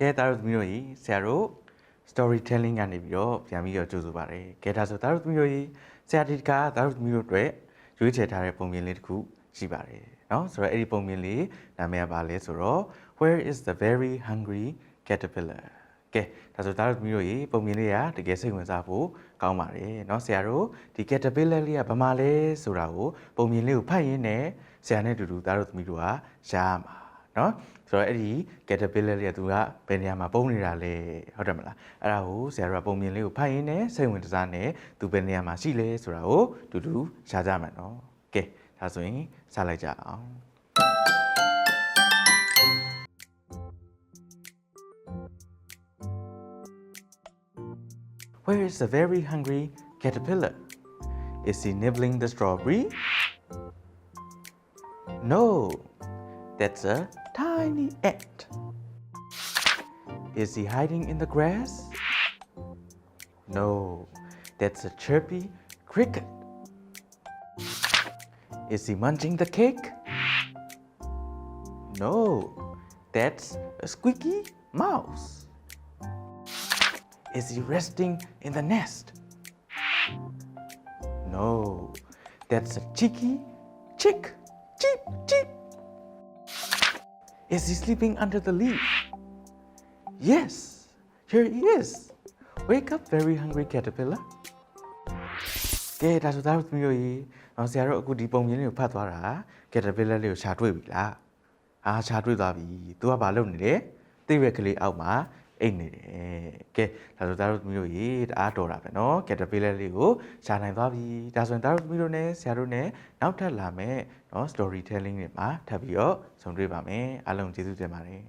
ကဲဒါတို့သမီးတို့ကြီးဆရာတို့ storytelling ကနေပြီးတော့ပြန်ပြီးတော့ကြိုဆိုပါရစေ။ကဲဒါဆိုဒါတို့သမီးတို့ကြီးဆရာဒီကဒါတို့သမီးတို့အတွက်ရွေးချယ်ထားတဲ့ပုံပြင်လေးတစ်ခုရှိပါတယ်။နော်ဆိုတော့အဲ့ဒီပုံပြင်လေးနာမည်ကဘာလဲဆိုတော့ Where is the very hungry caterpillar ကဲဒါဆိုသားတို့သမီးတို့ရေပုံပြင်လေးကတကယ်စိတ်ဝင်စားဖို့ကောင်းပါတယ်เนาะဆရာတို့ဒီ caterpillar လေးကဘာမှလဲဆိုတာကိုပုံပြင်လေးကိုဖတ်ရင်းနဲ့ဆရာနဲ့အတူတူသားတို့သမီးတို့ကရှားရမှာเนาะဆိုတော့အဲ့ဒီ caterpillar လေးကသူကဘယ်နေရာမှာပုံနေတာလဲဟုတ်တယ်မလားအဲ့ဒါကိုဆရာတို့ကပုံပြင်လေးကိုဖတ်ရင်းနဲ့စိတ်ဝင်စားနဲ့သူဘယ်နေရာမှာရှိလဲဆိုတာကိုတူတူရှားကြမယ်เนาะကဲဒါဆိုရင်စလိုက်ကြအောင် Where is the very hungry caterpillar? Is he nibbling the strawberry? No, that's a tiny ant. Is he hiding in the grass? No, that's a chirpy cricket. Is he munching the cake? No, that's a squeaky mouse. Is he resting in the nest? No, that's a cheeky chick. Cheep, cheep. Is he sleeping under the leaf? Yes, here he is. Wake up, very hungry caterpillar. ကဲဒါဆိုသားတို့သမီးတို့ရေအောင်ဆရာတို့အခုဒီပုံမြင်လေးကိုဖတ်သွားတာ caterpillar လေးကိုရှာတွေ့ပြီလားအာရှာတွေ့သွားပြီ तू ကဘာလုပ်နေလဲသိရွက်ကလေးအောက်မှာ အိတ်နေတယ်ကဲဒါဆိုသားတို့သမီးတို့ရေတအားတော်တာပဲเนาะ caterpillar လေးကိုရှာနိုင်သွားပြီဒါဆိုရင်သားတို့သမီးတို့ ਨੇ ဆရာတို့ ਨੇ နောက်ထပ်လာမယ်เนาะ storytelling တွေမှာထပ်ပြီးတော့ဆုံတွေ့ပါမယ်အားလုံးကျေးဇူးတင်ပါတယ်